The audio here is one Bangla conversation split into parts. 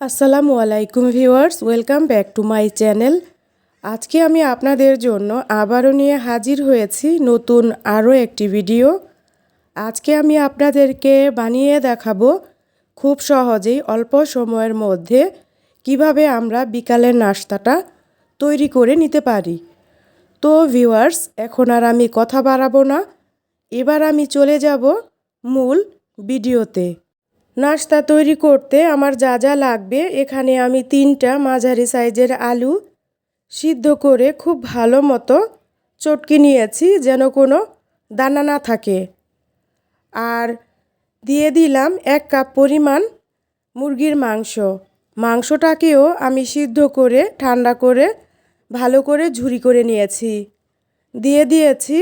আসসালামু আলাইকুম viewers, welcome back to my channel. আজকে আমি আপনাদের জন্য আবারও নিয়ে হাজির হয়েছি নতুন আরও একটি ভিডিও। আজকে আমি আপনাদেরকে বানিয়ে দেখাবো খুব সহজেই অল্প সময়ের মধ্যে কীভাবে আমরা বিকালের নাস্তাটা তৈরি করে নিতে পারি। তো ভিউয়ার্স, এখন আর আমি কথা বাড়াবো না। এবার আমি চলে যাব মূল ভিডিওতে। নাস্তা তৈরি করতে আমার যা যা লাগবে, এখানে আমি তিনটা মাঝারি সাইজের আলু সিদ্ধ করে খুব ভালো মতো চটকে নিয়েছি যেন কোনো দানা না থাকে। আর দিয়ে দিলাম এক কাপ পরিমাণ মুরগির মাংস। মাংসটাকেও আমি সিদ্ধ করে, ঠান্ডা করে, ভালো করে ঝুরি করে নিয়েছি। দিয়ে দিয়েছি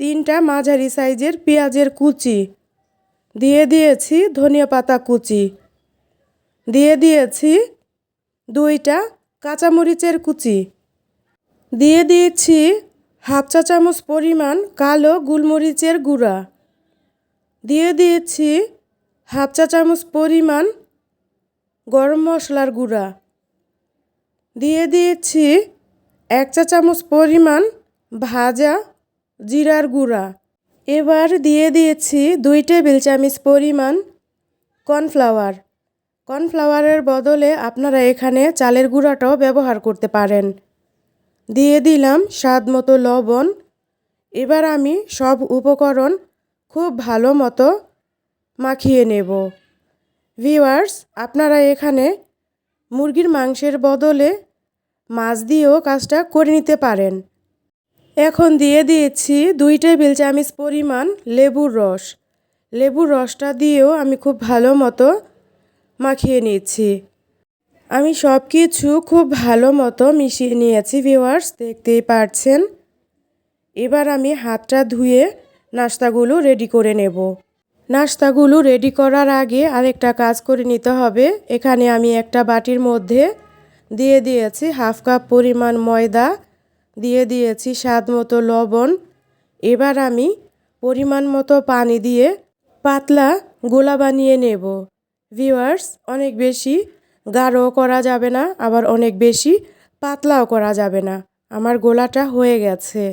তিনটা মাঝারি সাইজের পেঁয়াজের কুচি। দিয়ে দিয়েছি ধনিয়া পাতা কুচি। দিয়ে দিয়েছি দুইটা কাঁচামরিচের কুচি। দিয়ে দিয়েছি হাফ চা চামচ পরিমাণ কালো গোলমরিচের গুঁড়া। দিয়ে দিয়েছি হাফ চা চামচ পরিমাণ গরম মশলার গুঁড়া। দিয়ে দিয়েছি এক চা চামচ পরিমাণ ভাজা জিরার গুঁড়া। এবার দিয়ে দিয়েছি দুই টেবিল চামচ পরিমাণ কর্নফ্লাওয়ার। কর্নফ্লাওয়ারের বদলে আপনারা এখানে চালের গুঁড়াটাও ব্যবহার করতে পারেন। দিয়ে দিলাম স্বাদ মতো লবণ। এবার আমি সব উপকরণ খুব ভালো মতো মাখিয়ে নেব। ভিওয়ার্স আপনারা এখানে মুরগির মাংসের বদলে মাছ দিয়েও কাজটা করে নিতে পারেন। এখন দিয়ে দিয়েছি দুই টেবিল চামচ পরিমাণ লেবুর রস। লেবুর রসটা দিয়েও আমি খুব ভালো মতো মাখিয়ে নিচ্ছি আমি সব কিছু খুব ভালো মতো মিশিয়ে নিয়েছি ভিওয়ার্স দেখতেই পারছেন। এবার আমি হাতটা ধুয়ে নাস্তাগুলো রেডি করে নেব। নাস্তাগুলো রেডি করার আগে আরেকটা কাজ করে নিতে হবে। এখানে আমি একটা বাটির মধ্যে দিয়ে দিয়েছি হাফ কাপ পরিমাণ ময়দা দিয়ে দিয়েছি স্বাদ মতো লবণ। এবার আমি পরিমাণ মতো পানি দিয়ে পাতলা গোলা বানিয়ে নেব। ভিওয়ার্স অনেক বেশি গাঢ় করা যাবে না, আবার অনেক বেশি পাতলাও করা যাবে না। আমার গোলাটা হয়ে গেছে।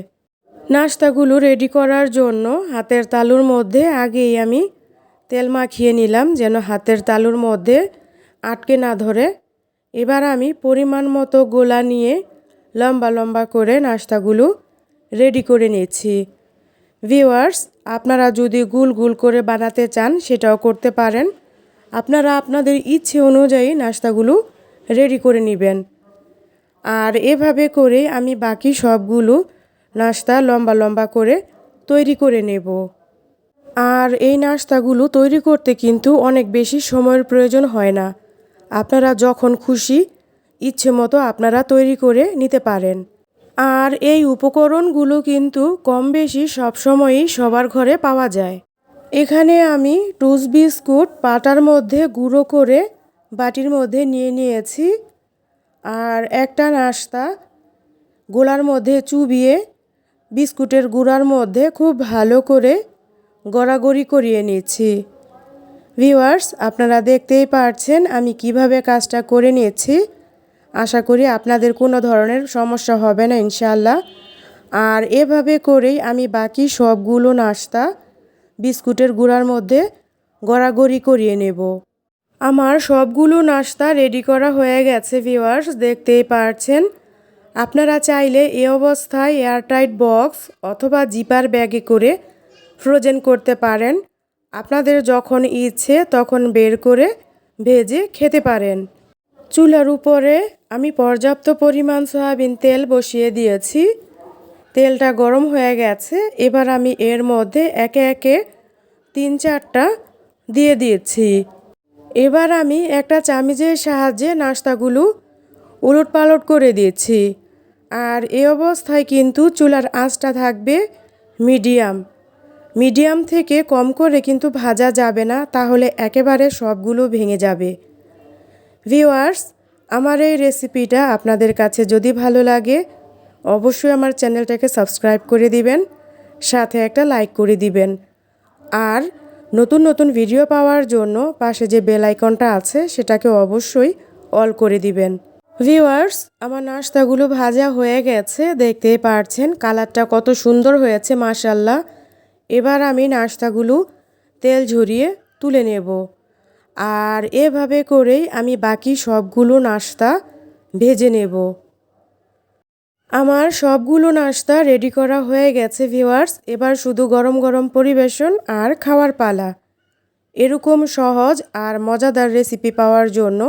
নাস্তাগুলো রেডি করার জন্য হাতের তালুর মধ্যে আগেই আমি তেল মাখিয়ে নিলাম যেন হাতের তালুর মধ্যে আটকে না ধরে। এবার আমি পরিমাণ মতো গোলা নিয়ে লম্বা লম্বা করে নাস্তাগুলো রেডি করে নিয়েছি। ভিওয়ার্স আপনারা যদি গুল গুল করে বানাতে চান, সেটাও করতে পারেন। আপনারা আপনাদের ইচ্ছে অনুযায়ী নাস্তাগুলো রেডি করে নেবেন। আর এভাবে করে আমি বাকি সবগুলো নাস্তা লম্বা লম্বা করে তৈরি করে নেব। আর এই নাস্তাগুলো তৈরি করতে কিন্তু অনেক বেশি সময়ের প্রয়োজন হয় না। আপনারা যখন খুশি ইচ্ছে মতো আপনারা তৈরি করে নিতে পারেন। আর এই উপকরণগুলো কিন্তু কম বেশি সবসময়ই সবার ঘরে পাওয়া যায়। এখানে আমি টুস বিস্কুট পাটার মধ্যে গুঁড়ো করে বাটির মধ্যে নিয়ে নিয়েছি। আর একটা নাস্তা গোলার মধ্যে চুবিয়ে বিস্কুটের গুঁড়ার মধ্যে খুব ভালো করে গড়াগড়ি করিয়ে নিচ্ছি। ভিউয়ার্স, আপনারা দেখতেই পারছেন আমি কীভাবে কাজটা করে নিয়েছি। আশা করি আপনাদের কোনো ধরনের সমস্যা হবে না ইনশাল্লাহ আর এভাবে করেই আমি বাকি সবগুলো নাস্তা, বিস্কুটের গুঁড়ার মধ্যে গড়াগড়ি করিয়ে নেব। আমার সবগুলো নাস্তা রেডি করা হয়ে গেছে ভিওয়ার্স দেখতেই পারছেন। আপনারা চাইলে এ অবস্থায় এয়ারটাইট বক্স অথবা জিপার ব্যাগে করে ফ্রোজেন করতে পারেন। আপনাদের যখন ইচ্ছে তখন বের করে ভেজে খেতে পারেন। চুলার উপরে আমি পর্যাপ্ত পরিমাণ সয়াবিন তেল বসিয়ে দিয়েছি। তেলটা গরম হয়ে গেছে। এবার আমি এর মধ্যে একে একে তিন চারটা দিয়ে দিয়েছি। এবার আমি একটা চামিচের সাহায্যে নাস্তাগুলো উলট পালট করে দিয়েছি। আর এ অবস্থায় কিন্তু চুলার আঁচটা থাকবে মিডিয়াম। মিডিয়াম থেকে কম করে কিন্তু ভাজা যাবে না, তাহলে একেবারে সবগুলো ভেঙে যাবে। ভিওয়ার্স আমার এই রেসিপিটা আপনাদের কাছে যদি ভালো লাগে, অবশ্যই আমার চ্যানেলটাকে সাবস্ক্রাইব করে দিবেন, সাথে একটা লাইক করে দিবেন। আর নতুন নতুন ভিডিও পাওয়ার জন্য পাশে যে বেল আইকনটা আছে, সেটাকে অবশ্যই অল করে দিবেন। ভিউয়ার্স, আমার নাস্তাগুলো ভাজা হয়ে গেছে দেখতে পারছেন কালারটা কত সুন্দর হয়েছে মাশাল্লাহ এবার আমি নাস্তাগুলো তেল ঝরিয়ে তুলে নেব। আর এভাবে করেই আমি বাকি সবগুলো নাস্তা ভেজে নেব। আমার সবগুলো নাস্তা রেডি করা হয়ে গেছে ভিওয়ার্স এবার শুধু গরম গরম পরিবেশন আর খাওয়ার পালা। এরকম সহজ আর মজাদার রেসিপি পাওয়ার জন্য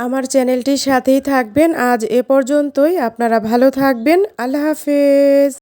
আমার চ্যানেলটির সাথেই থাকবেন। আজ এ পর্যন্তই। আপনারা ভালো থাকবেন। আল্লাহ হাফেজ।